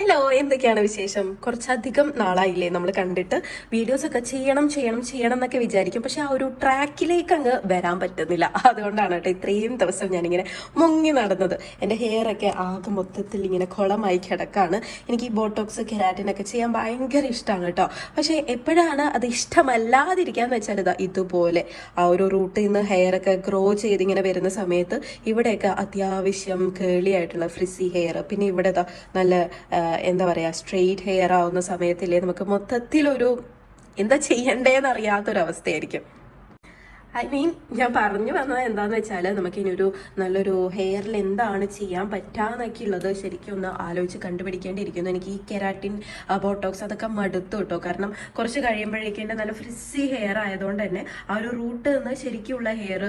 Hello എന്തൊക്കെയാണ് വിശേഷം? കുറച്ചധികം നാളായില്ലേ നമ്മൾ കണ്ടിട്ട്. വീഡിയോസ് ഒക്കെ ചെയ്യണം ചെയ്യണം ചെയ്യണം എന്നൊക്കെ വിചാരിക്കും. പക്ഷെ ആ ഒരു ട്രാക്കിലേക്ക് അങ്ങ് വരാൻ പറ്റുന്നില്ല. അതുകൊണ്ടാണ് കേട്ടോ ഇത്രയും ദിവസം ഞാനിങ്ങനെ മുങ്ങി നടന്നത്. എന്റെ ഹെയർ ഒക്കെ ആകെ മൊത്തത്തിൽ ഇങ്ങനെ കുളമായി കിടക്കാണ്. എനിക്ക് ഈ ബോട്ടോക്സ് കെരാറ്റിനൊക്കെ ചെയ്യാൻ ഭയങ്കര ഇഷ്ടമാണ് കേട്ടോ. പക്ഷെ എപ്പോഴാണ് അത് ഇഷ്ടമല്ലാതിരിക്കാന്ന് വെച്ചാൽ ഇതാ ഇതുപോലെ. ആ ഒരു റൂട്ടിൽ നിന്ന് ഹെയർ ഒക്കെ ഗ്രോ ചെയ്ത് ഇങ്ങനെ വരുന്ന സമയത്ത് ഇവിടെയൊക്കെ അത്യാവശ്യം കേളിയായിട്ടുള്ള ഫ്രിസി ഹെയർ പിന്നെ ഇവിടെ നല്ല എന്താ പറയുക സ്ട്രെയിറ്റ് ഹെയർ ആവുന്ന സമയത്തില്ലേ നമുക്ക് മൊത്തത്തിലൊരു എന്താ ചെയ്യണ്ടേന്ന് അറിയാത്തൊരവസ്ഥയായിരിക്കും ഐ മീൻ ഞാൻ പറഞ്ഞു വന്നത് എന്താന്ന് വെച്ചാൽ നമുക്ക് ഇനി ഒരു നല്ലൊരു ഹെയറിൽ എന്താണ് ചെയ്യാൻ പറ്റാന്നൊക്കെ ഉള്ളത് ശരിക്കും ഒന്ന് ആലോചിച്ച് കണ്ടുപിടിക്കേണ്ടിയിരിക്കുന്നു. എനിക്ക് ഈ കെരാറ്റിൻ ബോട്ടോക്സ് അതൊക്കെ മടുത്തു കേട്ടോ. കാരണം കുറച്ച് കഴിയുമ്പോഴേക്കും എന്റെ നല്ല ഫ്രിസി ഹെയർ ആയതുകൊണ്ട് തന്നെ ആ ഒരു റൂട്ട് നിന്ന് ശരിക്കുള്ള ഹെയർ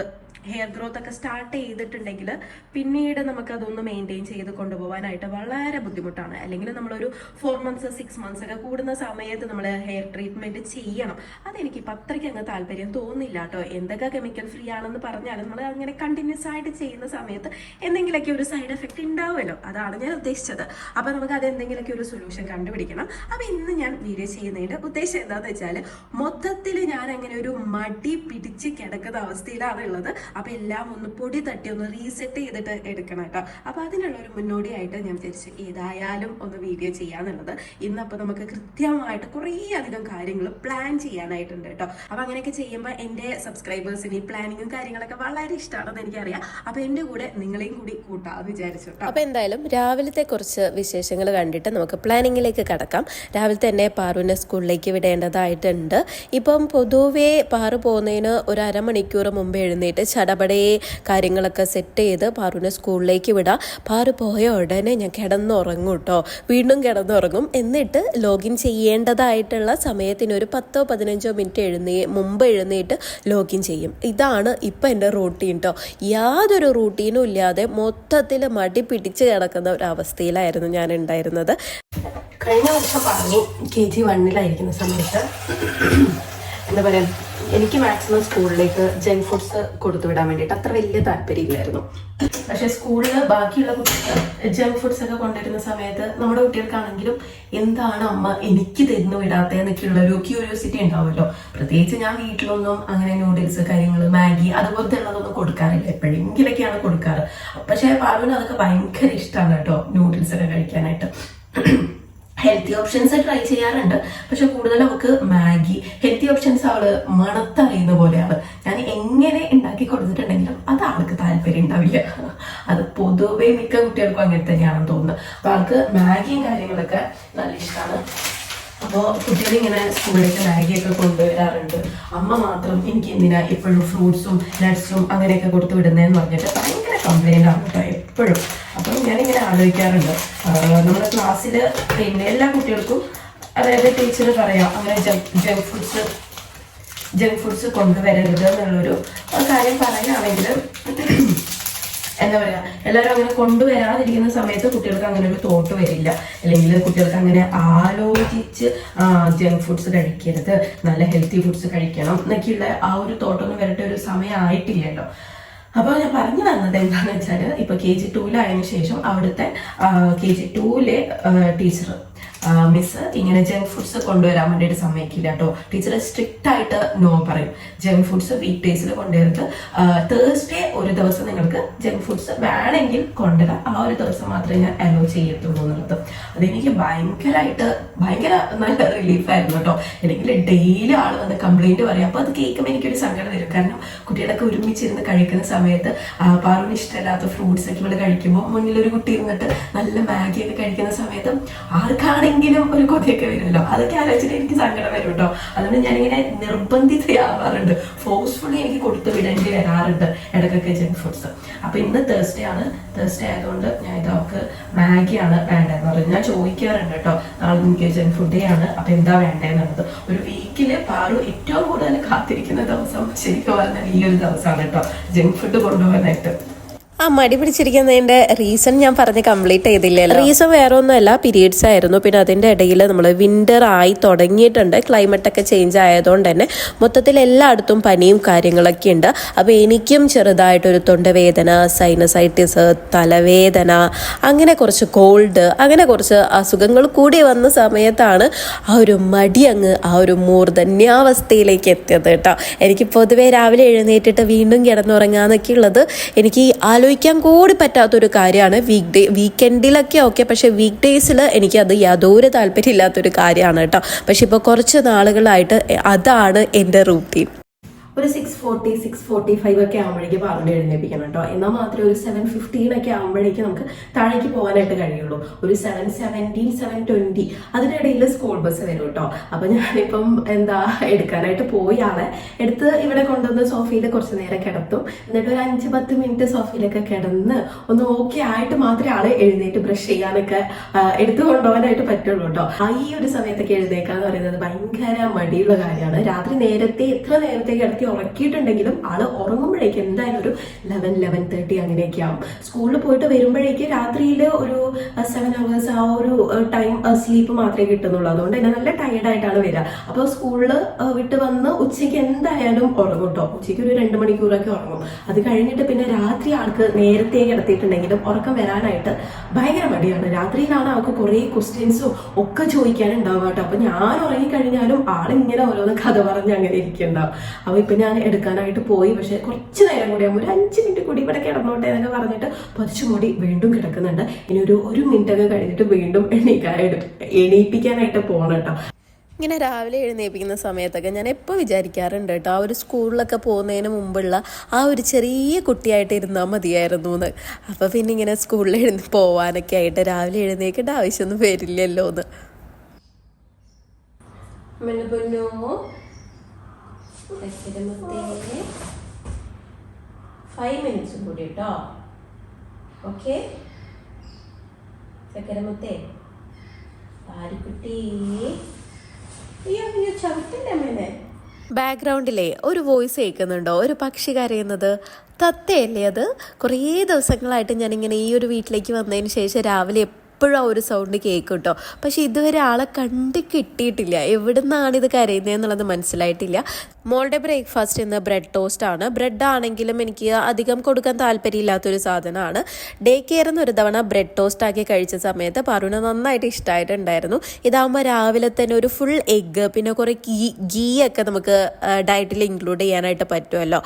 ഹെയർ ഗ്രോത്ത് ഒക്കെ സ്റ്റാർട്ട് ചെയ്തിട്ടുണ്ടെങ്കിൽ പിന്നീട് നമുക്ക് അതൊന്ന് മെയിന്റെയിൻ ചെയ്ത് കൊണ്ടുപോകാനായിട്ട് വളരെ ബുദ്ധിമുട്ടാണ്. അല്ലെങ്കിൽ നമ്മളൊരു ഫോർ മന്ത്സ് സിക്സ് മന്ത്സ് ഒക്കെ കൂടുന്ന സമയത്ത് നമ്മൾ ഹെയർ ട്രീറ്റ്മെന്റ് ചെയ്യണം. അതെനിക്ക് ഇപ്പം അത്രയ്ക്ക് അങ്ങ് താല്പര്യം തോന്നില്ല കേട്ടോ. എന്തൊക്കെ കെമിക്കൽ ഫ്രീ ആണെന്ന് പറഞ്ഞാലും നമ്മൾ അങ്ങനെ കണ്ടിന്യൂസ് ആയിട്ട് ചെയ്യുന്ന സമയത്ത് എന്തെങ്കിലുമൊക്കെ ഒരു സൈഡ് എഫക്റ്റ് ഉണ്ടാവുമല്ലോ അതാണ് ഞാൻ ഉദ്ദേശിച്ചത്. അപ്പം നമുക്ക് അത് എന്തെങ്കിലുമൊക്കെ ഒരു സൊല്യൂഷൻ കണ്ടുപിടിക്കണം. അപ്പം ഇന്ന് ഞാൻ വീഡിയോ ചെയ്യുന്നതിന്റെ ഉദ്ദേശം എന്താണെന്ന് വെച്ചാൽ മൊത്തത്തിൽ ഞാൻ അങ്ങനെ ഒരു മടി പിടിച്ച് കിടക്കുന്ന അവസ്ഥയിലാണ് ഉള്ളത്. അപ്പം എല്ലാം ഒന്ന് പൊടി തട്ടി ഒന്ന് റീസെറ്റ് ചെയ്തിട്ട് എടുക്കണം കേട്ടോ. അപ്പം അതിനുള്ള ഒരു മുന്നോടിയായിട്ട് ഞാൻ വിചാരിച്ചു ഏതായാലും ഒന്ന് വീഡിയോ ചെയ്യാന്നുള്ളത്. ഇന്നപ്പോൾ നമുക്ക് കൃത്യമായിട്ട് കുറേ അധികം കാര്യങ്ങൾ പ്ലാൻ ചെയ്യാനായിട്ടുണ്ട് കേട്ടോ. അപ്പം അങ്ങനെയൊക്കെ ചെയ്യുമ്പോൾ എന്റെ സബ്സ്ക്രൈബേഴ്സിന് ഈ പ്ലാനിങ്ങും കാര്യങ്ങളൊക്കെ വളരെ ഇഷ്ടമാണെന്ന് എനിക്കറിയാം. അപ്പോൾ എന്റെ കൂടെ നിങ്ങളെയും കൂടി കൂട്ടാമെന്ന് വിചാരിച്ചു അപ്പൊ അപ്പോൾ എന്തായാലും രാവിലത്തെ കുറച്ച് വിശേഷങ്ങൾ കണ്ടിട്ട് നമുക്ക് പ്ലാനിങ്ങിലേക്ക് കടക്കാം. രാവിലെ തന്നെ പാറുവിനെ സ്കൂളിലേക്ക് വിടേണ്ടതായിട്ടുണ്ട്. ഇപ്പം പൊതുവേ പാറു പോകുന്നതിന് ഒരു അരമണിക്കൂർ മുമ്പ് എഴുന്നേറ്റ് ചടപടയെ കാര്യങ്ങളൊക്കെ സെറ്റ് ചെയ്ത് പാറുവിനെ സ്കൂളിലേക്ക് വിടാം. പാറു പോയ ഉടനെ ഞാൻ കിടന്നുറങ്ങും കേട്ടോ വീണ്ടും കിടന്നുറങ്ങും. എന്നിട്ട് ലോഗിൻ ചെയ്യേണ്ടതായിട്ടുള്ള സമയത്തിന് ഒരു പത്തോ പതിനഞ്ചോ മിനിറ്റ് എഴുന്നേ മുമ്പ് എഴുന്നേറ്റ് ലോഗിൻ ചെയ്യും. ഇതാണ് ഇപ്പം എന്റെ റൂട്ടീൻ കേട്ടോ യാതൊരു റൂട്ടീനും ഇല്ലാതെ മൊത്തത്തിൽ മടി പിടിച്ച് കിടക്കുന്ന ഒരു അവസ്ഥയിലായിരുന്നു ഞാൻ ഉണ്ടായിരുന്നത്. കഴിഞ്ഞ വർഷം പറഞ്ഞു കെ ജി വണ്ണിലായിരിക്കുന്ന സമയത്ത് എന്താ പറയാ എനിക്ക് മാക്സിമം സ്കൂളിലേക്ക് ജങ്ക് ഫുഡ്സ് കൊടുത്തു വിടാൻ വേണ്ടിയിട്ട് അത്ര വലിയ താല്പര്യമില്ലായിരുന്നു. പക്ഷെ സ്കൂളിൽ ബാക്കിയുള്ള കുട്ടികൾ ജങ്ക് ഫുഡ്സ് ഒക്കെ കൊണ്ടുവരുന്ന സമയത്ത് നമ്മുടെ കുട്ടികൾക്കാണെങ്കിലും എന്താണ് അമ്മ എനിക്ക് തരുന്നു വിടാത്തതെന്നൊക്കെയുള്ള ഒരു ക്യൂരിയോസിറ്റി ഉണ്ടാവുമല്ലോ. പ്രത്യേകിച്ച് ഞാൻ വീട്ടിലൊന്നും അങ്ങനെ നൂഡിൽസ് കാര്യങ്ങൾ മാഗി അതുപോലത്തെ ഉള്ളതൊന്നും കൊടുക്കാറില്ല. എപ്പോഴെങ്കിലൊക്കെയാണ് കൊടുക്കാറ്. പക്ഷേ പാറുവിന് അതൊക്കെ ഭയങ്കര ഇഷ്ടമാണ് കേട്ടോ നൂഡിൽസ് ഒക്കെ കഴിക്കാനായിട്ട്. ഹെൽത്തി ഓപ്ഷൻസ് ട്രൈ ചെയ്യാറുണ്ട്. പക്ഷെ കൂടുതൽ അവൾക്ക് മാഗി ഹെൽത്തി ഓപ്ഷൻസ് അവൾ മണത്തറിയുന്ന പോലെയാണ്. ഞാൻ എങ്ങനെ ഉണ്ടാക്കി കൊടുത്തിട്ടുണ്ടെങ്കിലും അത് ആൾക്ക് താല്പര്യം ഉണ്ടാവില്ല. അത് പൊതുവേ മിക്ക കുട്ടികൾക്കും അങ്ങനെ തന്നെയാണെന്ന് തോന്നുന്നത് അപ്പൊ ആൾക്ക് മാഗിയും കാര്യങ്ങളൊക്കെ നല്ല ഇഷ്ടമാണ് അപ്പോൾ കുട്ടികൾ ഇങ്ങനെ സ്കൂളിലേക്ക് മാഗിയൊക്കെ കൊണ്ടുവരാറുണ്ട്. അമ്മ മാത്രം എനിക്ക് എന്തിനാ എപ്പോഴും ഫ്രൂട്ട്സും നട്ട്സും അങ്ങനെയൊക്കെ കൊടുത്തു വിടുന്നതെന്ന് പറഞ്ഞിട്ട് ഭയങ്കര കംപ്ലൈന്റ് ആണ് കേട്ടോ എപ്പോഴും. അപ്പം ഞാനിങ്ങനെ ആലോചിക്കാറുണ്ട്. നമ്മുടെ ക്ലാസ്സിൽ പിന്നെ എല്ലാ കുട്ടികൾക്കും അതായത് ടീച്ചർ പറയാം അങ്ങനെ ജങ്ക് ഫുഡ്സ് ജങ്ക് ഫുഡ്സ് കൊണ്ടുവരരുത് എന്നുള്ളൊരു കാര്യം പറയുകയാണെങ്കിൽ എന്താ പറയാ എല്ലാവരും അങ്ങനെ കൊണ്ടുവരാതിരിക്കുന്ന സമയത്ത് കുട്ടികൾക്ക് അങ്ങനെ ഒരു തോട്ട് വരില്ല. അല്ലെങ്കിൽ കുട്ടികൾക്ക് അങ്ങനെ ആലോചിച്ച് ജങ്ക് ഫുഡ്സ് കഴിക്കരുത് നല്ല ഹെൽത്തി ഫുഡ്സ് കഴിക്കണം എന്നൊക്കെയുള്ള ആ ഒരു തോട്ടൊന്നും വരട്ടെ ഒരു സമയമായിട്ടില്ലല്ലോ. അപ്പോൾ ഞാൻ പറഞ്ഞു വന്നത് എന്താണെന്ന് വെച്ചാൽ ഇപ്പൊ കെ ജി ടൂലായതിനു ശേഷം അവിടുത്തെ കെ ജി ടൂലെ ടീച്ചർ മിസ് ഇങ്ങനെ ജങ്ക് ഫുഡ്സ് കൊണ്ടുവരാൻ വേണ്ടിയിട്ട് സമ്മതിക്കില്ല കേട്ടോ. ടീച്ചർ സ്ട്രിക്റ്റ് ആയിട്ട് നോ പറയും. ജങ്ക് ഫുഡ്സ് വീക്ക് ഡേയ്സിൽ കൊണ്ടുവരുന്നത്. തേഴ്സ്ഡേ ഒരു ദിവസം നിങ്ങൾക്ക് ജങ്ക് ഫുഡ്സ് വേണമെങ്കിൽ കൊണ്ടുവരാം. ആ ഒരു ദിവസം മാത്രമേ ഞാൻ അലോ ചെയ്യത്തുള്ളൂ എന്നുള്ളത്. അതെനിക്ക് ഭയങ്കരമായിട്ട് ഭയങ്കര നല്ല റിലീഫായിരുന്നു കേട്ടോ. അല്ലെങ്കിൽ ഡെയിലി ആൾ വന്ന് കംപ്ലൈന്റ് പറയും. അപ്പോൾ അത് കേൾക്കുമ്പോൾ എനിക്കൊരു സങ്കടം വരും. കാരണം കുട്ടികളൊക്കെ ഒരുമിച്ചിരുന്ന് കഴിക്കുന്ന സമയത്ത് ആ, പാറുവിന് ഇഷ്ടമില്ലാത്ത ഫ്രൂട്ട്സ് ഒക്കെ ഇവിടെ കഴിക്കുമ്പോൾ മുന്നിലൊരു കുട്ടി ഇരുന്നിട്ട് നല്ല മാഗി ഒക്കെ കഴിക്കുന്ന സമയത്ത് ആർക്കാണെങ്കിലും ഒരു കൊതിയൊക്കെ വരുമല്ലോ? അതൊക്കെ ആലോചിച്ചിട്ട് എനിക്ക് സങ്കടം വരും കേട്ടോ. അതുകൊണ്ട് ഞാനിങ്ങനെ നിർബന്ധിതയാവാറുണ്ട്. ഫോഴ്സ്ഫുള്ളി എനിക്ക് കൊടുത്തു വിടേണ്ടി വരാറുണ്ട് ഇടയ്ക്കൊക്കെ ജങ്ക് ഫുഡ്സ് അപ്പൊ ഇന്ന് തേഴ്സ്ഡേ ആണ്. തേഴ്സ്ഡേ ആയതുകൊണ്ട് ഞാൻ ഇത് അവർക്ക് മാഗിയാണ് വേണ്ടതെന്ന് പറഞ്ഞു. ഞാൻ ചോദിക്കാറുണ്ട് കേട്ടോ. നാളെ എനിക്ക് ജങ്ക് ഫുഡേ ആണ്. അപ്പൊ എന്താ വേണ്ടതെന്നുള്ളത്. ഒരു വീക്കിൽ പാറു ഏറ്റവും കൂടുതൽ കാത്തിരിക്കുന്ന ദിവസം ശരിക്കും പറഞ്ഞാൽ ഈ ഒരു ദിവസമാണ് കേട്ടോ. ജങ്ക് ഫുഡ് കൊണ്ടുപോകാനായിട്ട്. ആ മടി പിടിച്ചിരിക്കുന്നതിന്റെ റീസൺ ഞാൻ പറഞ്ഞ് കംപ്ലീറ്റ് ചെയ്തില്ലല്ലോ. റീസൺ വേറെ ഒന്നുമല്ല പീരീഡ്സ് ആയിരുന്നു. പിന്നെ അതിന്റെ ഇടയിൽ നമ്മൾ വിന്റർ ആയി തുടങ്ങിയിട്ടുണ്ട്. ക്ലൈമറ്റ് ഒക്കെ ചേഞ്ച് ആയതുകൊണ്ട് തന്നെ മൊത്തത്തിൽ എല്ലായിടത്തും പനിയും കാര്യങ്ങളൊക്കെ ഉണ്ട്. അപ്പോൾ എനിക്കും ചെറുതായിട്ടൊരു തൊണ്ടവേദന സൈനസൈറ്റിസ് തലവേദന അങ്ങനെ കുറച്ച് കോൾഡ് അങ്ങനെ കുറച്ച് അസുഖങ്ങൾ കൂടി വന്ന സമയത്താണ് ആ ഒരു മടി അങ്ങ് ആ ഒരു മൂർധന്യാവസ്ഥയിലേക്ക് എത്തിയത് കേട്ടോ. എനിക്ക് പൊതുവേ രാവിലെ എഴുന്നേറ്റിട്ട് വീണ്ടും കിടന്നുറങ്ങാന്നൊക്കെ ഉള്ളത് എനിക്ക് ആലോചിക്കാൻ കൂടി പറ്റാത്തൊരു കാര്യമാണ് വീക്ക് ഡേ വീക്കെൻഡിലൊക്കെ ഓക്കെ പക്ഷേ വീക്ക് ഡേയ്സിൽ എനിക്കത് യാതൊരു താല്പര്യമില്ലാത്തൊരു കാര്യമാണ് കേട്ടോ. പക്ഷെ ഇപ്പോൾ കുറച്ച് നാളുകളായിട്ട് അതാണ് എന്റെ റൂട്ടീൻ ഒരു six forty six forty five ഒക്കെ ആകുമ്പോഴേക്കും പാറുണ്ട് എഴുന്നേപ്പിക്കണം കേട്ടോ. എന്നാൽ മാത്രമേ ഒരു സെവൻ ഫിഫ്റ്റീൻ ഒക്കെ ആകുമ്പോഴേക്കും നമുക്ക് താഴേക്ക് പോകാനായിട്ട് കഴിയുള്ളൂ. ഒരു സെവൻ സെവന്റീൻ സെവൻ ട്വന്റി അതിനിടയിൽ സ്കൂൾ ബസ് വരും കേട്ടോ. അപ്പം ഞാനിപ്പം എന്താ എടുക്കാനായിട്ട് പോയി ആളെ എടുത്ത് ഇവിടെ കൊണ്ടുവന്ന് സോഫയിൽ കുറച്ച് നേരം കിടത്തും. എന്നിട്ട് ഒരു അഞ്ച് പത്ത് മിനിറ്റ് സോഫയിലൊക്കെ കിടന്ന് ഒന്ന് ഓക്കെ ആയിട്ട് മാത്രമേ ആളെ എഴുന്നേറ്റ് ബ്രഷ് ചെയ്യാനൊക്കെ എടുത്തു കൊണ്ടുപോകാനായിട്ട് പറ്റുള്ളൂ കേട്ടോ. ഈ ഒരു സമയത്തൊക്കെ എഴുന്നേക്കാന്ന് പറയുന്നത് ഭയങ്കര മടിയുള്ള കാര്യമാണ്. രാത്രി നേരത്തെ എത്ര നേരത്തെ കിടത്തി ഉറക്കിയിട്ടുണ്ടെങ്കിലും ആൾ ഉറങ്ങുമ്പോഴേക്ക് എന്തായാലും ഒരു ലെവൻ ലെവൻ തേർട്ടി അങ്ങനെയൊക്കെ ആവും സ്കൂളിൽ പോയിട്ട് വരുമ്പോഴേക്ക് രാത്രിയിൽ ഒരു സെവൻ അവേഴ്സ് ആ ഒരു ടൈം സ്ലീപ്പ് മാത്രമേ കിട്ടുന്നുള്ളൂ. അതുകൊണ്ട് തന്നെ നല്ല ടയർഡായിട്ടാണ് വരിക. അപ്പോൾ സ്കൂളിൽ വിട്ട് വന്ന് ഉച്ചയ്ക്ക് എന്തായാലും ഉറങ്ങും കേട്ടോ ഉച്ചയ്ക്ക് ഒരു രണ്ട് മണിക്കൂറൊക്കെ ഉറങ്ങും. അത് കഴിഞ്ഞിട്ട് പിന്നെ രാത്രി ആൾക്ക് നേരത്തെ കിടത്തിയിട്ടുണ്ടെങ്കിലും ഉറക്കം വരാനായിട്ട് ഭയങ്കര മടിയാണ്. രാത്രിയിലാണ് ആൾക്ക് കുറേ ക്വസ്റ്റ്യൻസും ഒക്കെ ചോദിക്കാനുണ്ടാവുക കേട്ടോ അപ്പൊ ഞാൻ ഉറങ്ങിക്കഴിഞ്ഞാലും ആളിങ്ങനെ ഓരോന്ന് കഥ പറഞ്ഞ് അങ്ങനെ ഇരിക്കുന്നുണ്ടാവും അപ്പൊ ഇപ്പൊ ഞാൻ എടുക്കാനായിട്ട് പോയി. പക്ഷെ കുറച്ച് നേരം കൂടി ഒരു അഞ്ച് മിനിറ്റ് കൂടി ഇവിടെ കിടന്നോട്ടെ എന്നൊക്കെ പറഞ്ഞിട്ട് പതിച്ചു മുടി വീണ്ടും കിടക്കുന്നുണ്ട്. ഇനി ഒരു ഒരു മിനിറ്റ് ഒക്കെ കഴിഞ്ഞിട്ട് വീണ്ടും എണീക്കാനായിട്ട് എണീപ്പിക്കാനായിട്ട് പോകണം കേട്ടോ. ഇങ്ങനെ രാവിലെ എഴുന്നേൽപ്പിക്കുന്ന സമയത്തൊക്കെ ഞാൻ എപ്പോൾ വിചാരിക്കാറുണ്ട് കേട്ടോ ആ ഒരു സ്കൂളിലൊക്കെ പോകുന്നതിന് മുമ്പുള്ള ആ ഒരു ചെറിയ കുട്ടിയായിട്ട് ഇരുന്നാൽ മതിയായിരുന്നു എന്ന്. അപ്പോൾ പിന്നെ ഇങ്ങനെ സ്കൂളിൽ എഴുന്ന പോകാനൊക്കെ ആയിട്ട് രാവിലെ എഴുന്നേൽക്കേണ്ട ആവശ്യമൊന്നും വരില്ലല്ലോ എന്ന് ഫൈവ് മിനിറ്റ്സും കൂടി കേട്ടോ ഓക്കെ ചക്കരമുത്തേ. പാരിക്കുട്ടി. അയ്യോ അയ്യോ ചവിട്ടില്ലേ അമ്മേനെ? ബാക്ക്ഗ്രൗണ്ടിലെ ഒരു വോയിസ് കേൾക്കുന്നുണ്ടോ? ഒരു പക്ഷി കരയുന്നത്? തത്തയല്ലേ അത്? കുറേ ദിവസങ്ങളായിട്ട് ഞാനിങ്ങനെ ഈ ഒരു വീട്ടിലേക്ക് വന്നതിന് ശേഷം രാവിലെ എപ്പോഴും ആ ഒരു സൗണ്ട് കേൾക്കും കേട്ടോ പക്ഷേ ഇതുവരെ ആളെ കണ്ട് കിട്ടിയിട്ടില്ല. എവിടെ നിന്നാണ് ഇത് കരയുന്നതെന്നുള്ളത് മനസ്സിലായിട്ടില്ല. മോളുടെ ബ്രേക്ക്ഫാസ്റ്റ് എന്ന ബ്രെഡ് ടോസ്റ്റ് ആണ്. ബ്രെഡ് ആണെങ്കിലും എനിക്ക് അധികം കൊടുക്കാൻ താല്പര്യമില്ലാത്തൊരു സാധനമാണ്. ഡേ കെയർ ഒരു തവണ ബ്രെഡ് ടോസ്റ്റ് ആക്കി കഴിച്ച സമയത്ത് പാറുവിന് നന്നായിട്ട് ഇഷ്ടമായിട്ടുണ്ടായിരുന്നു ഇതാകുമ്പോൾ രാവിലെ തന്നെ ഒരു ഫുൾ എഗ്ഗ് പിന്നെ കുറേ ഗീ ഗീ ഒക്കെ നമുക്ക് ഡയറ്റിൽ ഇൻക്ലൂഡ് ചെയ്യാനായിട്ട് പറ്റുമല്ലോ.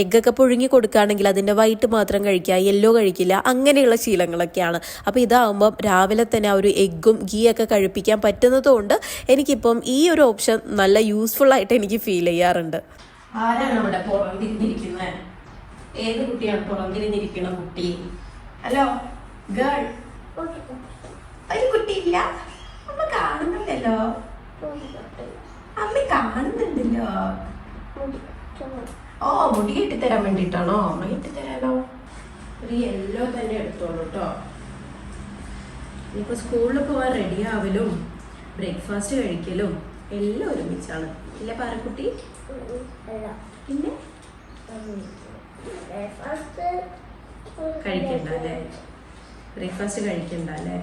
എഗ്ഗൊക്കെ പുഴുങ്ങി കൊടുക്കുകയാണെങ്കിൽ അതിന്റെ വൈറ്റ് മാത്രം കഴിക്കുക യെല്ലോ കഴിക്കില്ല അങ്ങനെയുള്ള ശീലങ്ങളൊക്കെയാണ്. അപ്പോൾ ഇതാകുമ്പം രാവിലെ തന്നെ ആ ഒരു എഗ്ഗും ഗീ ഒക്കെ കഴിപ്പിക്കാൻ പറ്റുന്നതുകൊണ്ട് എനിക്കിപ്പം ഈ ഒരു ഓപ്ഷൻ നല്ല യൂസ്ഫുൾ ആയിട്ട് എനിക്ക് ഫീൽ ചെയ്യാറുണ്ട്. ആരാണ് ഇവിടെ ഏത് കുട്ടിയാണ് പുറംതിരിഞ്ഞിരിക്കുന്ന കുട്ടി? ഹലോ ഗേൾ ഒരു കുട്ടിയില്ല. അമ്മ കാണുന്നില്ലല്ലോ. അമ്മ കാണുന്നുണ്ടല്ലോ. ഓ മുടി കെട്ടിത്തരാൻ വേണ്ടിട്ടാണോ അമ്മ കെട്ടിത്തരാനോ ഒരു യെല്ലോ തന്നെ എടുത്തോളൂ കേട്ടോ ഇനിയിപ്പോ സ്കൂളിൽ പോകാൻ റെഡി ആവലും ബ്രേക്ക്ഫാസ്റ്റ് കഴിക്കലും എല്ലാം ഒരുമിച്ചാണ്. ഇല്ല പാറക്കുട്ടി? പിന്നെ? കഴിക്കണ്ട അല്ലേ ബ്രേക്ക്ഫാസ്റ്റ് കഴിക്കണ്ട അല്ലേ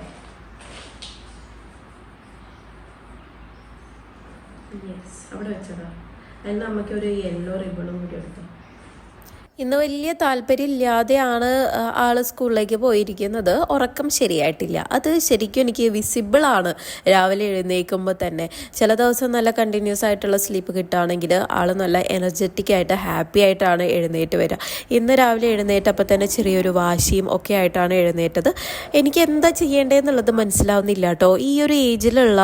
യെസ് അവിടെ വെച്ചതാ. എന്നാൽ നമുക്ക് ഒരു യെല്ലോ റിബണും കൂടി എടുത്തു. ഇന്ന് വലിയ താല്പര്യമില്ലാതെയാണ് ആ, ആൾ സ്കൂളിലേക്ക് പോയിരിക്കുന്നത്. ഉറക്കം ശരിയായിട്ടില്ല. അത് ശരിക്കും എനിക്ക് വിസിബിൾ ആണ്. രാവിലെ എഴുന്നേൽക്കുമ്പോൾ തന്നെ. ചില ദിവസം നല്ല കണ്ടിന്യൂസ് ആയിട്ടുള്ള സ്ലീപ്പ് കിട്ടുകയാണെങ്കിൽ ആൾ നല്ല എനർജറ്റിക് ആയിട്ട് ഹാപ്പി ആയിട്ടാണ് എഴുന്നേറ്റ് വരിക. ഇന്ന് രാവിലെ എഴുന്നേറ്റപ്പോൾ തന്നെ ചെറിയൊരു വാശിയും ഒക്കെ ആയിട്ടാണ് എഴുന്നേറ്റത്. എനിക്ക് എന്താ ചെയ്യേണ്ടതെന്നുള്ളത് മനസ്സിലാവുന്നില്ല കേട്ടോ. ഈ ഒരു ഏജിലുള്ള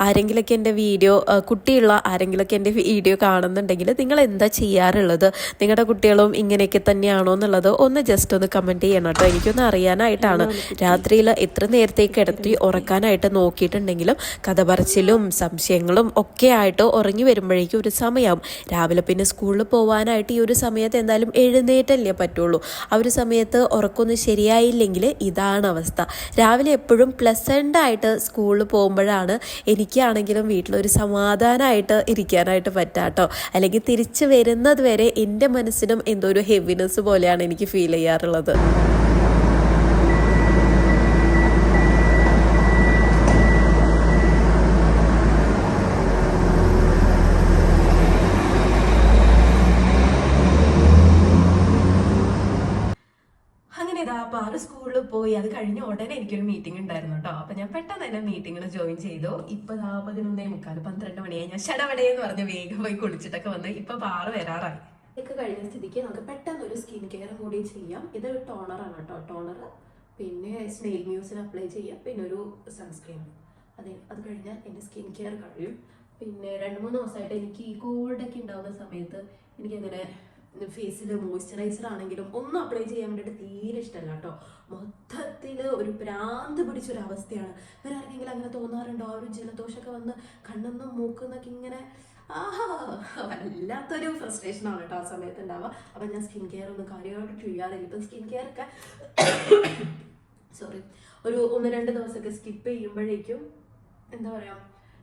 ആരെങ്കിലൊക്കെ എന്റെ വീഡിയോ കുട്ടിയുള്ള ആരെങ്കിലൊക്കെ എന്റെ വീഡിയോ കാണുന്നുണ്ടെങ്കിൽ നിങ്ങൾ എന്താ ചെയ്യാറുള്ളത്? നിങ്ങളുടെ കുട്ടികളും ഇങ്ങനെയൊക്കെ തന്നെയാണോ എന്നുള്ളത് ഒന്ന് ജസ്റ്റ് ഒന്ന് കമന്റ് ചെയ്യണം കേട്ടോ. എനിക്കൊന്ന് അറിയാനായിട്ടാണ്. രാത്രിയിൽ എത്ര നേരത്തേക്ക് കിടത്തി ഉറക്കാനായിട്ട് നോക്കിയിട്ടുണ്ടെങ്കിലും കഥ പറച്ചിലും സംശയങ്ങളും ഒക്കെ ആയിട്ട് ഉറങ്ങി വരുമ്പോഴേക്കും ഒരു സമയമാവും രാവിലെ പിന്നെ സ്കൂളിൽ പോകാനായിട്ട് ഈ ഒരു സമയത്ത് എന്തായാലും എഴുന്നേറ്റല്ലേ പറ്റുള്ളൂ. ആ ഒരു സമയത്ത് ഉറക്കമൊന്നും ശരിയായില്ലെങ്കിൽ ഇതാണ് അവസ്ഥ. രാവിലെ എപ്പോഴും പ്ലസന്റ് ആയിട്ട് സ്കൂളിൽ പോകുമ്പോഴാണ് എനിക്കാണെങ്കിലും വീട്ടിലൊരു സമാധാനമായിട്ട് ഇരിക്കാനായിട്ട് പറ്റാട്ടോ അല്ലെങ്കിൽ തിരിച്ച് വരുന്നത് വരെ എന്റെ മനസ്സിനും എന്തോ ഒരു ഹെവിനെസ് പോലെയാണ് എനിക്ക് ഫീൽ ചെയ്യാറുള്ളത്. സ്കൂളിൽ പോയി. അത് കഴിഞ്ഞ ഉടനെ എനിക്കൊരു മീറ്റിംഗ് ഉണ്ടായിരുന്നു കേട്ടോ അപ്പൊ ഞാൻ പെട്ടെന്ന് തന്നെ മീറ്റിംഗിൽ ജോയിൻ ചെയ്തു. ഇപ്പൊ ആ പതിനൊന്നേ മുക്കാൽ പന്ത്രണ്ട് മണിയായി. ഞാൻ ഷടവടയെന്ന് പറഞ്ഞ് വേഗം പോയി കുളിച്ചിട്ടൊക്കെ വന്ന് ഇപ്പൊ പാറ് വരാറായി. ഇതൊക്കെ കഴിഞ്ഞ സ്ഥിതിക്ക് നമുക്ക് പെട്ടെന്ന് ഒരു സ്കിൻ കെയർ കൂടി ചെയ്യാം. ഇത് ആണ് കേട്ടോ. ടോണർ പിന്നെ സ്നെയിൽ മ്യൂസിന് അപ്ലൈ ചെയ്യാം. പിന്നെ ഒരു സൺസ്ക്രീൻ അതെ അത് കഴിഞ്ഞാൽ എന്റെ സ്കിൻ കെയർ കഴിയും. പിന്നെ രണ്ട് മൂന്ന് ദിവസമായിട്ട് എനിക്ക് ഈ കോൾഡൊക്കെ ഉണ്ടാകുന്ന സമയത്ത് എനിക്കങ്ങനെ ഫേസിൽ മോയ്സ്ചറൈസർ ആണെങ്കിലും ഒന്നും അപ്ലൈ ചെയ്യാൻ വേണ്ടിയിട്ട് തീരെ ഇഷ്ടമല്ല കേട്ടോ. മൊത്തത്തിൽ ഒരു ഭ്രാന്ത് പിടിച്ചൊരവസ്ഥയാണ്. വേറെ ആർക്കെങ്കിലും അങ്ങനെ തോന്നാറുണ്ടോ? ആ ഒരു ജലദോഷമൊക്കെ വന്ന് കണ്ണെന്നും മൂക്കുന്നൊക്കെ ഇങ്ങനെ വല്ലാത്തൊരു ഫ്രസ്ട്രേഷൻ ആണ് കേട്ടോ ആ സമയത്ത് ഉണ്ടാവുക അപ്പം ഞാൻ സ്കിൻ കെയർ ഒന്നും കാര്യമായിട്ട് ചെയ്യാറില്ല ഇപ്പം സ്കിൻ കെയർ ഒക്കെ സോറി ഒരു ഒന്ന് രണ്ട് ദിവസമൊക്കെ സ്കിപ്പ് ചെയ്യുമ്പോഴേക്കും എന്താ പറയാ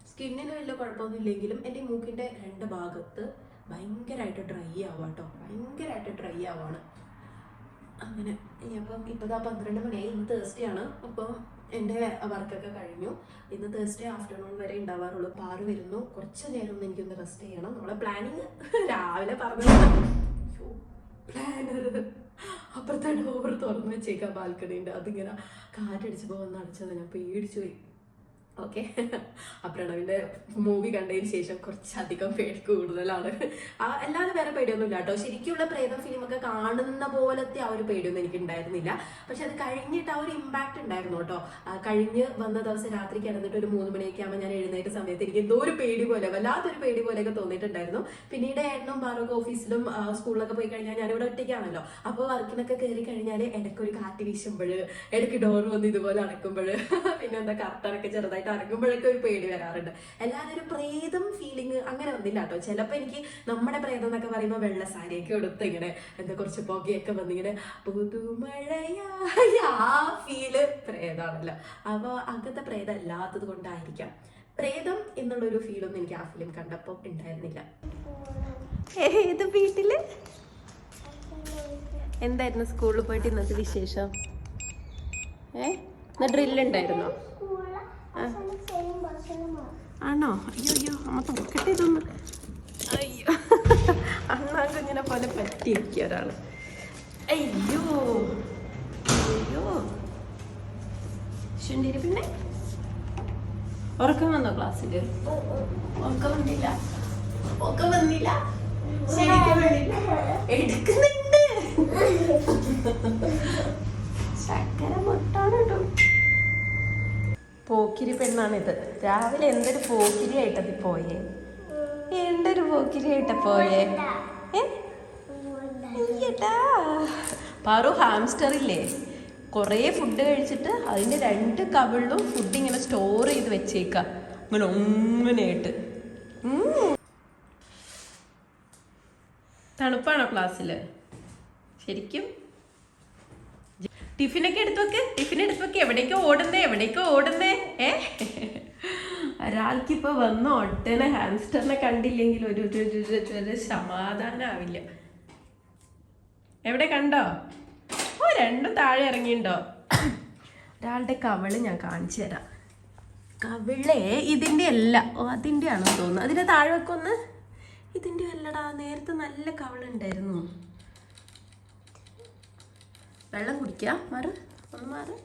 സ്കിന്നിന് വലിയ കുഴപ്പമൊന്നും ഇല്ലെങ്കിലും എന്റെ മൂക്കിന്റെ രണ്ട് ഭാഗത്ത് ഭയങ്കരമായിട്ട് ഡ്രൈ ആവാം കേട്ടോ. ഭയങ്കരമായിട്ട് ഡ്രൈ ആവാണ് അങ്ങനെ അപ്പം ഇപ്പം ദാ പന്ത്രണ്ട് മണിയായി ഇന്ന് തേഴ്സ്ഡേ ആണ്. അപ്പം എന്റെ വർക്കൊക്കെ കഴിഞ്ഞു. ഇന്ന് തേഴ്സ്ഡേ ആഫ്റ്റർനൂൺ വരെ ഉണ്ടാവാറുള്ളൂ. പാറ് വരുന്നു. കുറച്ച് നേരം ഒന്ന് എനിക്കൊന്ന് റെസ്റ്റ് ചെയ്യണം. നമ്മളെ പ്ലാനിങ് രാവിലെ പറഞ്ഞു പ്ലാനർ അപ്പുറത്തെ ഡോർ തുറന്ന് വെച്ചേക്കാം ബാൽക്കണീന്റെ. അതിങ്ങനെ കാറ്റടിച്ചപ്പോൾ വന്ന് അടച്ചത് ഞാൻ പേടിച്ചു പോയി. ഓക്കെ. ആ പ്രണവിന്റെ മൂവി കണ്ടതിന് ശേഷം കുറച്ചധികം പേടി കൂടുതലാണ്. ആ അല്ലാതെ വേറെ പേടിയൊന്നുമില്ല കേട്ടോ. ശരിക്കുള്ള പ്രേതം ഫിലിമൊക്കെ കാണുന്ന പോലത്തെ ആ ഒരു പേടിയൊന്നും എനിക്ക് ഉണ്ടായിരുന്നില്ല പക്ഷെ അത് കഴിഞ്ഞിട്ട് ആ ഒരു ഇമ്പാക്റ്റ് ഉണ്ടായിരുന്നു കേട്ടോ. കഴിഞ്ഞ് വന്ന ദിവസം രാത്രി കിടന്നിട്ട് ഒരു മൂന്ന് മണിയൊക്കെ ആകുമ്പോൾ ഞാൻ എഴുന്നേറ്റ സമയത്ത് എനിക്ക് എന്തോ ഒരു പേടി പോലെ വല്ലാത്തൊരു പേടി പോലെയൊക്കെ തോന്നിയിട്ടുണ്ടായിരുന്നു. പിന്നീട് ഏട്ടനും ബാറൊക്കെ ഓഫീസിലും സ്കൂളിലൊക്കെ പോയി കഴിഞ്ഞാൽ ഞാനിവിടെ ഒറ്റയ്ക്കാണല്ലോ. അപ്പോൾ വർക്കിനൊക്കെ കയറി കഴിഞ്ഞാൽ ഇടയ്ക്ക് ഒരു കാറ്റ് വീശുമ്പോൾ ഇടയ്ക്ക് ഡോർ വന്ന് ഇതുപോലെ അടക്കുമ്പോൾ പിന്നെ എന്താ കർട്ടനൊക്കെ ചെറുതായിട്ട് അടക്കുമ്പോഴൊക്കെ ഒരു പേടി വരാറുണ്ട്. അല്ലാതെ ഒരു പ്രേതം ഫീലിംഗ് അങ്ങനെ വന്നില്ല കേട്ടോ. ചിലപ്പോൾ എനിക്ക് നമ്മുടെ പ്രേതം എന്നൊക്കെ പറയുമ്പോൾ വെള്ള സാരിയൊക്കെ എടുത്ത് ഇങ്ങനെ എന്താ കുറച്ച് പുകയൊക്കെ വന്നിങ്ങനെ പുതുമഴയായ ആ ഫീൽ പ്രേതാണല്ലോ അപ്പോൾ അങ്ങനത്തെ പ്രേതം അല്ലാത്തത് കൊണ്ടായിരിക്കാം. പ്രേതം എന്നുള്ളൊരു ഫീലൊന്നും എനിക്ക് ആ ഫിലിം കണ്ടപ്പോൾ ഉണ്ടായിരുന്നില്ല. ഏത് വീട്ടിൽ? എന്തായിരുന്നു സ്കൂളിൽ പോയിട്ട് ഇന്നത്തെ വിശേഷം? ഏ? ഇന്ന് ഡ്രില്ലുണ്ടായിരുന്നോ ആണോ? അയ്യോ അയ്യോ അമ്മ തുറക്കട്ടെ ഇതൊന്ന്. അയ്യോ. അണ്ണാ കുഞ്ഞിനെ പോലെ പറ്റിയിരിക്കുക ഒരാൾ. അയ്യോ. അയ്യോ. ശുണ്ടിരി പിന്നെ ഉറക്കം വന്നോ ക്ലാസ്സിൽ? ഉറക്കം വന്നില്ല. ഉറക്കം വന്നില്ല. വന്നില്ല എടുക്കുന്നുണ്ട്. ശക്കര മുട്ടാണ് കേട്ടോ. പോക്കിരി പെണ്ണാണിത്. രാവിലെ എന്തൊരു പോക്കിരി ആയിട്ടത് പോയേ? എന്തൊരു പോക്കിരി ആയിട്ട പോയേ ഏട്ടാ. പാറു ഹാംസ്റ്റർ ഇല്ലേ കുറേ ഫുഡ് കഴിച്ചിട്ട് അതിന്റെ രണ്ട് കവിളിലും ഫുഡ് ഇങ്ങനെ സ്റ്റോർ ചെയ്ത് വെച്ചേക്ക. അങ്ങനെ ഒന്നിനായിട്ട്. തണുപ്പാണോ ക്ലാസ്സിൽ ശരിക്കും ടിഫിനൊക്കെ എടുത്തു വെക്ക് ടിഫിൻ എടുത്തു വെക്ക്. എവിടേക്കോ ഓടുന്നേ എവിടേക്കോ ഓടുന്നേ ഏ? ഒരാൾക്കിപ്പോ വന്ന് ഒട്ടനെ ഹാംസ്റ്ററിനെ കണ്ടില്ലെങ്കിൽ ഒരു ഒരു- സമാധാനാവില്ല. എവിടെ കണ്ടോ? ഓ രണ്ടും താഴെ ഇറങ്ങിയിട്ടുണ്ടോ ഒരാളുടെ കവൾ ഞാൻ കാണിച്ചു തരാം. കവിളേ ഇതിന്റെ അല്ല. ഓ അതിന്റെ ആണെന്ന് തോന്നുന്നു. അതിന്റെ താഴെ വെക്കൊന്ന് ഇതിന്റെ അല്ലടാ നേരത്തെ നല്ല കവിളുണ്ടായിരുന്നു. വെള്ളം കുടിക്കുക മാറ്. ഒന്ന് മാറ്.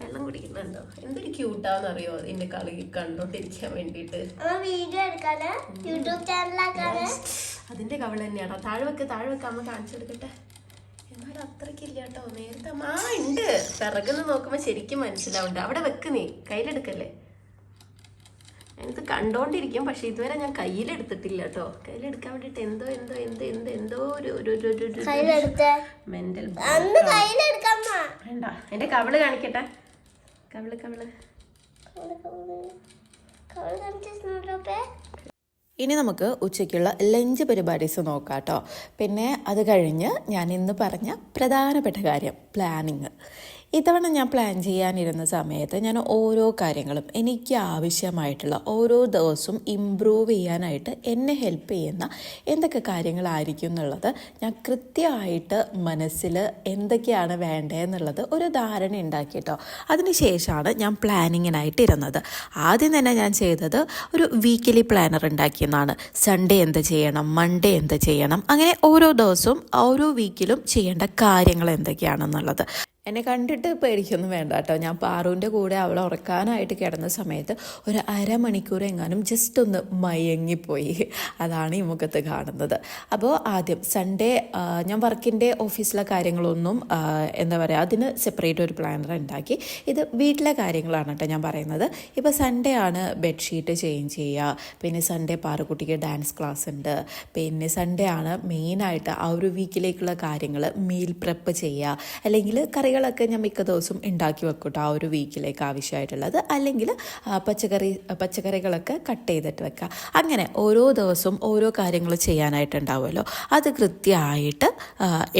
വെള്ളം കുടിക്കുന്നുണ്ടോ? എന്തൊരു ക്യൂട്ടാന്ന് അറിയോ ഇതിന്റെ കളി കണ്ടോണ്ടിരിക്കാൻ വേണ്ടിട്ട് വീഡിയോ എടുക്കാന്? യൂട്യൂബ് ചാനലാക്കാന്? അതിന്റെ കവിള തന്നെയാണോ? താഴെ വെക്ക് താഴെ വെക്ക് അമ്മ കാണിച്ചു കൊടുക്കട്ടെ. എന്നാലും അത്രക്കില്ല കേട്ടോ നേരത്തെ അമ്മ ആ ഉണ്ട് പിറകുന്ന് നോക്കുമ്പോ ശരിക്കും മനസ്സിലാവുണ്ട്. അവിടെ വെക്ക് നീ കയ്യിലെടുക്കല്ലേ? ഞാനിത് കണ്ടോണ്ടിരിക്കും പക്ഷെ ഇതുവരെ ഞാൻ കയ്യിലെടുത്തിട്ടില്ല കേട്ടോ കയ്യിലെടുക്കാൻ വേണ്ടിട്ട് എന്തോ എന്തോ എന്തോ എന്തോ എന്തോ ഒരു ഒരു ഒരു ഒരു ഒരു കയ്യിലെടുത്ത്? മെന്റൽ വേണ്ട എന്റെ കവിൾ കാണിക്കട്ടെ. കവിൾ കവിൾ. ഇനി നമുക്ക് ഉച്ചയ്ക്കുള്ള ലഞ്ച് പരിപാടീസ് നോക്കാം കേട്ടോ പിന്നെ അത് കഴിഞ്ഞ് ഞാൻ ഇന്ന് പറഞ്ഞ പ്രധാനപ്പെട്ട കാര്യം പ്ലാനിങ് ഇത്തവണ ഞാൻ പ്ലാൻ ചെയ്യാനിരുന്ന സമയത്ത് ഞാൻ ഓരോ കാര്യങ്ങളും എനിക്ക് ആവശ്യമായിട്ടുള്ള ഓരോ ദിവസവും ഇമ്പ്രൂവ് ചെയ്യാനായിട്ട് എന്നെ ഹെൽപ്പ് ചെയ്യുന്ന എന്തൊക്കെ കാര്യങ്ങളായിരിക്കും എന്നുള്ളത് ഞാൻ കൃത്യമായിട്ട് മനസ്സിൽ എന്തൊക്കെയാണ് വേണ്ടതെന്നുള്ളത് ഒരു ധാരണ ഉണ്ടാക്കിയിട്ടോ അതിനുശേഷമാണ് ഞാൻ പ്ലാനിങ്ങിനായിട്ട് ഇരുന്നത്. ആദ്യം തന്നെ ഞാൻ ചെയ്തത് ഒരു വീക്കിലി പ്ലാനർ ഉണ്ടാക്കിയെന്നാണ്. സൺഡേ എന്ത് ചെയ്യണം മൺഡേ എന്ത് ചെയ്യണം അങ്ങനെ ഓരോ ദിവസവും ഓരോ വീക്കിലും ചെയ്യേണ്ട കാര്യങ്ങൾ എന്തൊക്കെയാണെന്നുള്ളത്. എന്നെ കണ്ടിട്ട് പേടിക്കൊന്നും വേണ്ട കേട്ടോ. ഞാൻ പാറുവിന്റെ കൂടെ അവളെ ഉറക്കാനായിട്ട് കിടന്ന സമയത്ത് ഒരു അരമണിക്കൂർ എങ്ങാനും ജസ്റ്റ് ഒന്ന് മയങ്ങിപ്പോയി. അതാണ് ഈ മുഖത്ത് കാണുന്നത്. അപ്പോൾ ആദ്യം സൺഡേ ഞാൻ വർക്കിന്റെ ഓഫീസിലെ കാര്യങ്ങളൊന്നും എന്താ പറയുക അതിന് സെപ്പറേറ്റ് ഒരു പ്ലാനർ ഉണ്ടാക്കി. ഇത് വീട്ടിലെ കാര്യങ്ങളാണ് കേട്ടോ ഞാൻ പറയുന്നത്. ഇപ്പോൾ സൺഡേ ആണ് ബെഡ്ഷീറ്റ് ചേഞ്ച് ചെയ്യുക. പിന്നെ സൺഡേ പാറുക്കുട്ടിക്ക് ഡാൻസ് ക്ലാസ് ഉണ്ട്. പിന്നെ സൺഡേ ആണ് മെയിനായിട്ട് ആ ഒരു വീക്കിലേക്കുള്ള കാര്യങ്ങൾ മീൽ പ്രെപ്പ് ചെയ്യുക. അല്ലെങ്കിൽ കറികളൊക്കെ ഞാൻ മിക്ക ദിവസവും ഉണ്ടാക്കി വെക്കൂട്ടോ ആ ഒരു വീക്കിലേക്ക് ആവശ്യമായിട്ടുള്ളത്. അല്ലെങ്കിൽ പച്ചക്കറി പച്ചക്കറികളൊക്കെ കട്ട് ചെയ്തിട്ട് വെക്കുക അങ്ങനെ ഓരോ ദിവസവും ഓരോ കാര്യങ്ങൾ ചെയ്യാനായിട്ടുണ്ടാവുമല്ലോ. അത് കൃത്യമായിട്ട്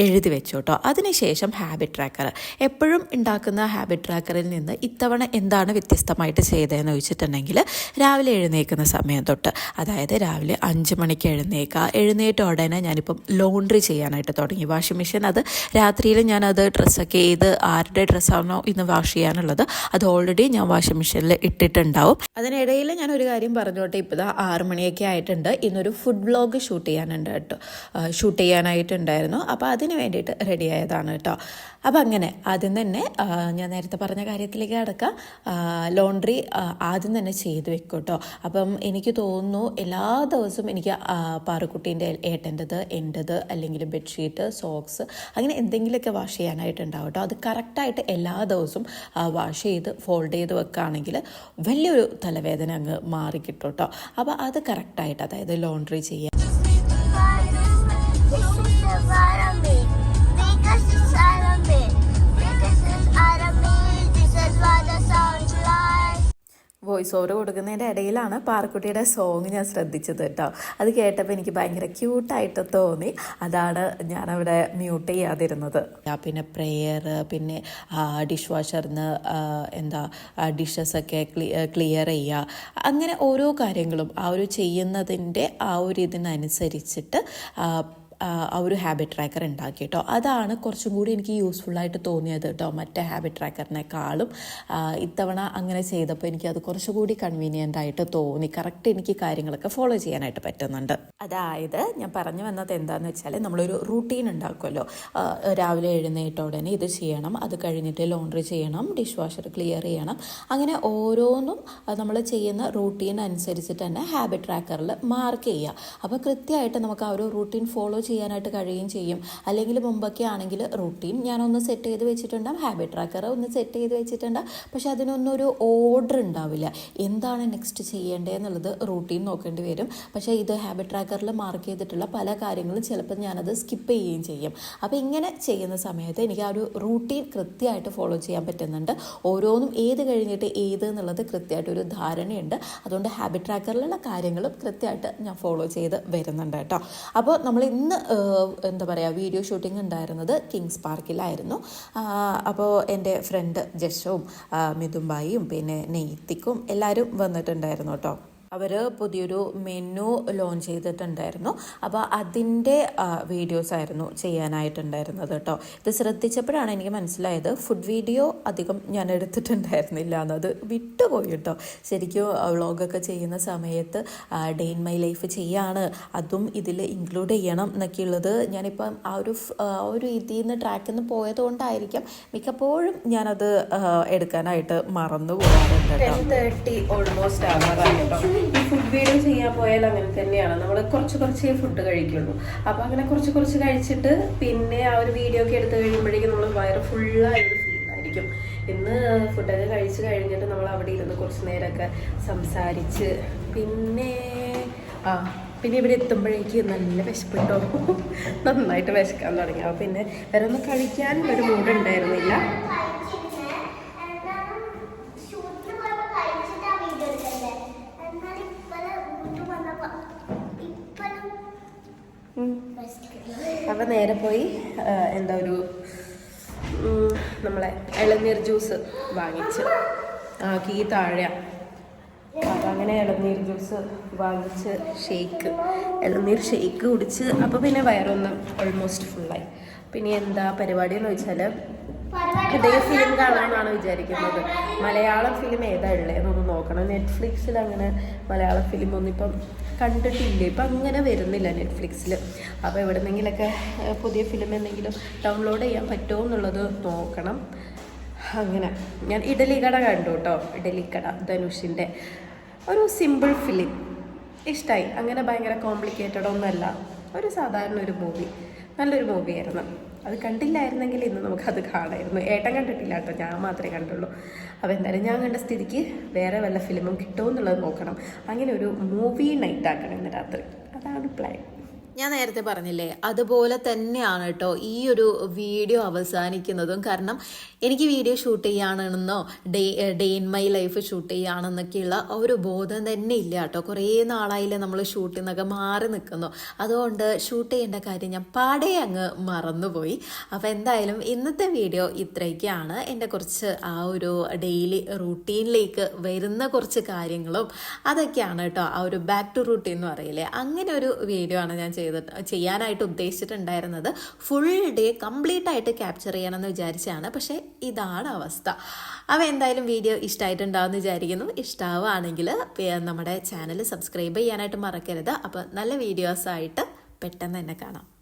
എഴുതി വെച്ചോട്ടോ അതിനുശേഷം ഹാബിറ്റ് ട്രാക്കർ എപ്പോഴും ഉണ്ടാക്കുന്ന ഹാബിറ്റ് ട്രാക്കറിൽ നിന്ന് ഇത്തവണ എന്താണ് വ്യത്യസ്തമായിട്ട് ചെയ്തതെന്ന് ചോദിച്ചിട്ടുണ്ടെങ്കിൽ രാവിലെ എഴുന്നേൽക്കുന്ന സമയം തൊട്ട് അതായത് രാവിലെ അഞ്ച് മണിക്ക് എഴുന്നേൽക്കുക. എഴുന്നേറ്റ ഉടനെ ഞാനിപ്പം ലോണ്ട്രി ചെയ്യാനായിട്ട് തുടങ്ങി. വാഷിംഗ് മെഷീൻ അത് രാത്രിയിൽ ഞാനത് ഡ്രസ്സൊക്കെ ചെയ്ത് ആരുടെ ഡ്രസ്സാണോ ഇന്ന് വാഷ് ചെയ്യാനുള്ളത് അത് ഓൾറെഡി ഞാൻ വാഷിംഗ് മെഷീനിൽ ഇട്ടിട്ടുണ്ടാവും. അതിനിടയിൽ ഞാൻ ഒരു കാര്യം പറഞ്ഞോട്ടെ ഇപ്പോൾ ആറ് മണിയൊക്കെ ആയിട്ടുണ്ട്. ഇന്നൊരു ഫുഡ് വ്ളോഗ് ഷൂട്ട് ചെയ്യാനുണ്ട് കേട്ടോ. ഷൂട്ട് ചെയ്യാനായിട്ടുണ്ടായിരുന്നു. അപ്പോൾ അതിന് വേണ്ടിയിട്ട് റെഡി ആയതാണ് കേട്ടോ. അപ്പോൾ അങ്ങനെ ആദ്യം തന്നെ ഞാൻ നേരത്തെ പറഞ്ഞ കാര്യത്തിലേക്ക് കിടക്കാം. ലോണ്ടറി ആദ്യം തന്നെ ചെയ്ത് വെക്കും കേട്ടോ. അപ്പം എനിക്ക് തോന്നുന്നു എല്ലാ ദിവസവും എനിക്ക് പാറുക്കുട്ടീന്റെ ഏട്ടന്റെത് എന്റെത് അല്ലെങ്കിൽ ബെഡ്ഷീറ്റ് സോക്സ് അങ്ങനെ എന്തെങ്കിലുമൊക്കെ വാഷ് ചെയ്യാനായിട്ടുണ്ടാവും കേട്ടോ. അത് കറക്റ്റായിട്ട് എല്ലാ ദിവസവും വാഷ് ചെയ്ത് ഫോൾഡ് ചെയ്ത് വെക്കുകയാണെങ്കിൽ വലിയൊരു തലവേദന അങ്ങ് മാറിക്കിട്ടും കേട്ടോ അപ്പോൾ അത് കറക്റ്റായിട്ട് അതായത് ലോണ്ട്രി ചെയ്യുക വോയിസ് ഓവർ കൊടുക്കുന്നതിന്റെ ഇടയിലാണ് പാർക്കുട്ടിയുടെ സോങ് ഞാൻ ശ്രദ്ധിച്ചത് കേട്ടോ. അത് കേട്ടപ്പോൾ എനിക്ക് ഭയങ്കര ക്യൂട്ടായിട്ട് തോന്നി. അതാണ് ഞാനവിടെ മ്യൂട്ട് ചെയ്യാതിരുന്നത്. പിന്നെ പ്രെയർ പിന്നെ ഡിഷ് വാഷറിന് എന്താ ഡിഷസ് ഒക്കെ ക്ലിയർ ചെയ്യുക അങ്ങനെ ഓരോ കാര്യങ്ങളും ആ ഒരു ചെയ്യുന്നതിന്റെ ആ ഒരു ഇതിനനുസരിച്ചിട്ട് ആ, ഒരു ഹാബിറ്റ് ട്രാക്കർ ഉണ്ടാക്കി കേട്ടോ അതാണ് കുറച്ചും കൂടി എനിക്ക് യൂസ്ഫുള്ളായിട്ട് തോന്നിയത് കേട്ടോ മറ്റേ ഹാബിറ്റ് ട്രാക്കറിനേക്കാളും ഇത്തവണ അങ്ങനെ ചെയ്തപ്പോൾ എനിക്ക് അത് കുറച്ചുകൂടി കൺവീനിയന്റ് ആയിട്ട് തോന്നി. കറക്റ്റ് എനിക്ക് കാര്യങ്ങളൊക്കെ ഫോളോ ചെയ്യാനായിട്ട് പറ്റുന്നുണ്ട്. അതായത് ഞാൻ പറഞ്ഞു വന്നത് എന്താണെന്ന് വെച്ചാൽ നമ്മളൊരു റൂട്ടീൻ ഉണ്ടാക്കുമല്ലോ രാവിലെ എഴുന്നേറ്റ ഉടനെ ഇത് ചെയ്യണം അത് കഴിഞ്ഞിട്ട് ലോണ്ടറി ചെയ്യണം ഡിഷ് വാഷർ ക്ലിയർ ചെയ്യണം. അങ്ങനെ ഓരോന്നും നമ്മൾ ചെയ്യുന്ന റൂട്ടീൻ അനുസരിച്ചിട്ട് തന്നെ ഹാബിറ്റ് ട്രാക്കറിൽ മാർക്ക് ചെയ്യുക. അപ്പോൾ കൃത്യമായിട്ട് നമുക്ക് ആ ഒരു റൂട്ടീൻ ഫോളോ ചെയ്യാനായിട്ട് കഴിയുകയും ചെയ്യും. അല്ലെങ്കിൽ മുമ്പൊക്കെ ആണെങ്കിൽ റൂട്ടീൻ ഞാനൊന്ന് സെറ്റ് ചെയ്ത് വെച്ചിട്ടുണ്ടാകും ഹാബിറ്റ് ട്രാക്കർ ഒന്ന് സെറ്റ് ചെയ്ത് വെച്ചിട്ടുണ്ടാകും പക്ഷെ അതിനൊന്നും ഒരു ഓർഡർ ഉണ്ടാവില്ല. എന്താണ് നെക്സ്റ്റ് ചെയ്യേണ്ടതെന്നുള്ളത് റൂട്ടീൻ നോക്കേണ്ടി വരും. പക്ഷേ ഇത് ഹാബിറ്റ് ട്രാക്കറിൽ മാർക്ക് ചെയ്തിട്ടുള്ള പല കാര്യങ്ങളും ചിലപ്പോൾ ഞാനത് സ്കിപ്പ് ചെയ്യുകയും ചെയ്യും. അപ്പോൾ ഇങ്ങനെ ചെയ്യുന്ന സമയത്ത് എനിക്ക് ആ ഒരു റൂട്ടീൻ കൃത്യമായിട്ട് ഫോളോ ചെയ്യാൻ പറ്റുന്നുണ്ട്. ഓരോന്നും ഏത് കഴിഞ്ഞിട്ട് ഏത് എന്നുള്ളത് കൃത്യമായിട്ട് ഒരു ധാരണയുണ്ട്. അതുകൊണ്ട് ഹാബിറ്റ് ട്രാക്കറിലുള്ള കാര്യങ്ങളും കൃത്യമായിട്ട് ഞാൻ ഫോളോ ചെയ്ത് വരുന്നുണ്ട് കേട്ടോ. അപ്പോൾ നമ്മൾ ഇന്ന് എന്താ പറയുക വീഡിയോ ഷൂട്ടിംഗ് ഉണ്ടായിരുന്നത് കിങ്സ് പാർക്കിലായിരുന്നു അപ്പോൾ എന്റെ ഫ്രണ്ട് ജഷവും മിഥുംബായിയും പിന്നെ നെയ്ത്തിക്കും എല്ലാവരും വന്നിട്ടുണ്ടായിരുന്നു കേട്ടോ. അവർ പുതിയൊരു മെനു ലോഞ്ച് ചെയ്തിട്ടുണ്ടായിരുന്നു. അപ്പോൾ അതിന്റെ വീഡിയോസ് ആയിരുന്നു ചെയ്യാനായിട്ടുണ്ടായിരുന്നത് കേട്ടോ ഇത് ശ്രദ്ധിച്ചപ്പോഴാണ് എനിക്ക് മനസ്സിലായത് ഫുഡ് വീഡിയോ അധികം ഞാൻ എടുത്തിട്ടുണ്ടായിരുന്നില്ല എന്നത് വിട്ടുപോയി കേട്ടോ ശരിക്കും വ്ളോഗൊക്കെ ചെയ്യുന്ന സമയത്ത് ഡേ ഇൻ മൈ ലൈഫ് ചെയ്യാണ്. അതും ഇതിൽ ഇൻക്ലൂഡ് ചെയ്യണം എന്നൊക്കെയുള്ളത് ഞാനിപ്പം ആ ഒരു ആ ഒരു ഇതിൽ നിന്ന് ട്രാക്കിൽ നിന്ന് പോയതുകൊണ്ടായിരിക്കാം മിക്കപ്പോഴും ഞാനത് എടുക്കാനായിട്ട് മറന്നു പോകാറുണ്ട് കേട്ടോ ഓൾമോസ്റ്റ് ആവാറായി ഈ ഫുഡ് വീഡിയോ ചെയ്യാൻ പോയാൽ അങ്ങനെ തന്നെയാണ്. നമ്മൾ കുറച്ച് കുറച്ച് ഫുഡ് കഴിക്കുള്ളൂ. അപ്പോൾ അങ്ങനെ കുറച്ച് കുറച്ച് കഴിച്ചിട്ട് പിന്നെ ആ ഒരു വീഡിയോ ഒക്കെ എടുത്ത് കഴിയുമ്പോഴേക്കും നമ്മൾ വയറ് ഫുള്ളായിട്ട് ഒരു ഫീലായിരിക്കും ഇന്ന് ഫുഡൊക്കെ കഴിച്ച് കഴിഞ്ഞിട്ട് നമ്മൾ അവിടെ ഇരുന്ന് കുറച്ച് നേരമൊക്കെ സംസാരിച്ച് പിന്നെ ആ പിന്നെ ഇവിടെ എത്തുമ്പോഴേക്ക് നല്ല വിശപ്പിട്ടോ? നന്നായിട്ട് വിശക്കാൻ തുടങ്ങി. അപ്പോൾ പിന്നെ വേറെ ഒന്നും കഴിക്കാൻ ഒരു മൂഡ് ഉണ്ടായിരുന്നില്ല. അപ്പം നേരെ പോയി എന്താ ഒരു നമ്മളെ ഇളനീർ ജ്യൂസ് വാങ്ങിച്ച്. ആക്കി കീ താഴെ അപ്പം അങ്ങനെ ഇളനീർ ജ്യൂസ് വാങ്ങിച്ച് ഷേക്ക് ഇളനീർ ഷേക്ക് കുടിച്ച്. അപ്പോൾ പിന്നെ വയറൊന്നും ഓൾമോസ്റ്റ് ഫുള്ളായി പിന്നെ എന്താ പരിപാടി എന്ന് വെച്ചാൽ ഇതേ ഫിലിം കാണാമെന്നാണ് വിചാരിക്കുന്നത്. മലയാളം ഫിലിം ഏതാ ഉള്ളതെന്നൊന്ന് നോക്കണം. നെറ്റ്ഫ്ലിക്സിൽ അങ്ങനെ മലയാളം ഫിലിം ഒന്നും ഇപ്പം കണ്ടിട്ടില്ല. ഇപ്പം അങ്ങനെ വരുന്നില്ല നെറ്റ്ഫ്ലിക്സിൽ അപ്പോൾ എവിടെ നിന്നെങ്കിലൊക്കെ പുതിയ ഫിലിം എന്തെങ്കിലും ഡൗൺലോഡ് ചെയ്യാൻ പറ്റുമോ എന്നുള്ളത് നോക്കണം. അങ്ങനെ. ഞാൻ ഇഡലി കട കണ്ടു കേട്ടോ ഇഡലി കട ധനുഷിന്റെ ഒരു സിമ്പിൾ ഫിലിം ഇഷ്ടമായി അങ്ങനെ ഭയങ്കര കോംപ്ലിക്കേറ്റഡ് ഒന്നുമല്ല ഒരു സാധാരണ ഒരു മൂവി നല്ലൊരു മൂവിയായിരുന്നു അത് കണ്ടില്ലായിരുന്നെങ്കിൽ ഇന്ന് നമുക്കത് കാണായിരുന്നു. ഏട്ടൻ കണ്ടിട്ടില്ല കേട്ടോ ഞാൻ മാത്രമേ കണ്ടുള്ളൂ. അപ്പോൾ എന്തായാലും ഞാൻ കണ്ട സ്ഥിതിക്ക് വേറെ വല്ല ഫിലിമും കിട്ടുമോ എന്നുള്ളത് നോക്കണം. അങ്ങനെ ഒരു മൂവി നൈറ്റ് ആക്കണം ഇന്ന് രാത്രി. അതാണ് പ്ലാൻ ഞാൻ നേരത്തെ പറഞ്ഞില്ലേ അതുപോലെ തന്നെയാണ് കേട്ടോ ഈ ഒരു വീഡിയോ അവസാനിക്കുന്നതും. കാരണം എനിക്ക് video shoot ചെയ്യാണെന്നോ day day in my life shoot ചെയ്യുകയാണെന്നൊക്കെയുള്ള ആ ഒരു ബോധം തന്നെ ഇല്ല കേട്ടോ. കുറേ നാളായില്ലേ നമ്മൾ ഷൂട്ടിൽ നിന്നൊക്കെ മാറി നിൽക്കുന്നു. അതുകൊണ്ട് ഷൂട്ട് ചെയ്യേണ്ട കാര്യം ഞാൻ പാടെ അങ്ങ് മറന്നുപോയി. അപ്പോൾ എന്തായാലും ഇന്നത്തെ വീഡിയോ ഇത്രയൊക്കെയാണ്. എന്റെ കുറച്ച് ആ ഒരു ഡെയിലി റൂട്ടീനിലേക്ക് വരുന്ന കുറച്ച് കാര്യങ്ങളും അതൊക്കെയാണ് കേട്ടോ. ആ ഒരു ബാക്ക് ടു റൂട്ടീൻ എന്ന് പറയില്ലേ അങ്ങനെ ഒരു വീഡിയോ ആണ് ഞാൻ ചെയ്തിട്ട് ചെയ്യാനായിട്ട് ഉദ്ദേശിച്ചിട്ടുണ്ടായിരുന്നത് ഫുൾ ഡേ കംപ്ലീറ്റ് ആയിട്ട് ക്യാപ്ചർ ചെയ്യണമെന്ന് വിചാരിച്ചാണ്. പക്ഷേ ഇതാണ് അവസ്ഥ. അവ എന്തായാലും വീഡിയോ ഇഷ്ടമായിട്ടുണ്ടാവും വിചാരിക്കുന്നു. ഇഷ്ടമാവുകയാണെങ്കിൽ നമ്മുടെ ചാനൽ സബ്സ്ക്രൈബ് ചെയ്യാനായിട്ട് മറക്കരുത്. അപ്പോൾ നല്ല വീഡിയോസായിട്ട് പെട്ടെന്ന് തന്നെ കാണാം.